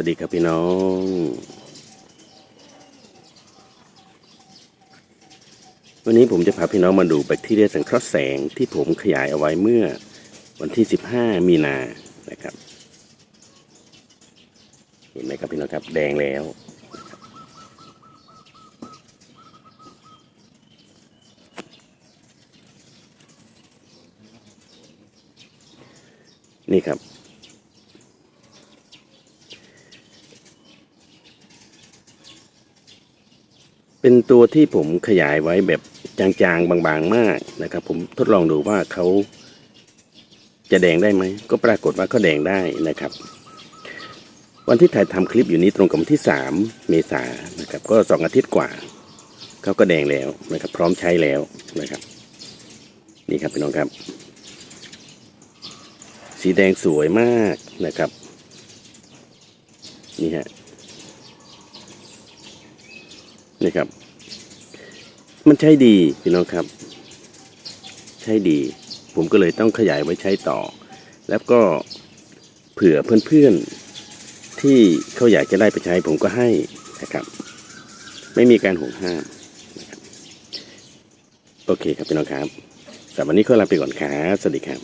วัสดีครับพี่น้อง วันนี้ผมจะพาพี่น้องมาดูแบคทีเรียสังเคราะห์แสงที่ผมขยายเอาไว้เมื่อวันที่ 15 มีนานะครับ เห็นไหมครับพี่น้องครับ แดงแล้ว นี่ครับ เป็นตัวที่ผมขยายไว้แบบจางๆ บางๆ มากนะครับ ผมทดลองดูว่าเขาจะแดงได้ไหม ก็ปรากฏว่าเขาแดงได้นะครับ วันที่ถ่ายทำคลิปอยู่นี้ตรงกับวันที่ 3 เมษายนนะครับ ก็สองอาทิตย์กว่าเขาก็แดงแล้วนะครับ พร้อมใช้แล้วนะครับ นี่ครับพี่น้องครับ สีแดงสวยมากนะครับ นี่ฮะ นี่ครับ มันใช้ดีพี่น้องครับ ใช้ดี ผมก็เลยต้องขยายไว้ใช้ต่อ แล้วก็เผื่อเพื่อนๆที่เขาอยากจะได้ไปใช้ผมก็ให้นะครับ ไม่มีการห่วงห้ามโอเคครับพี่น้องครับสำหรับวันนี้ขอลาไปก่อนครับสวัสดีครับ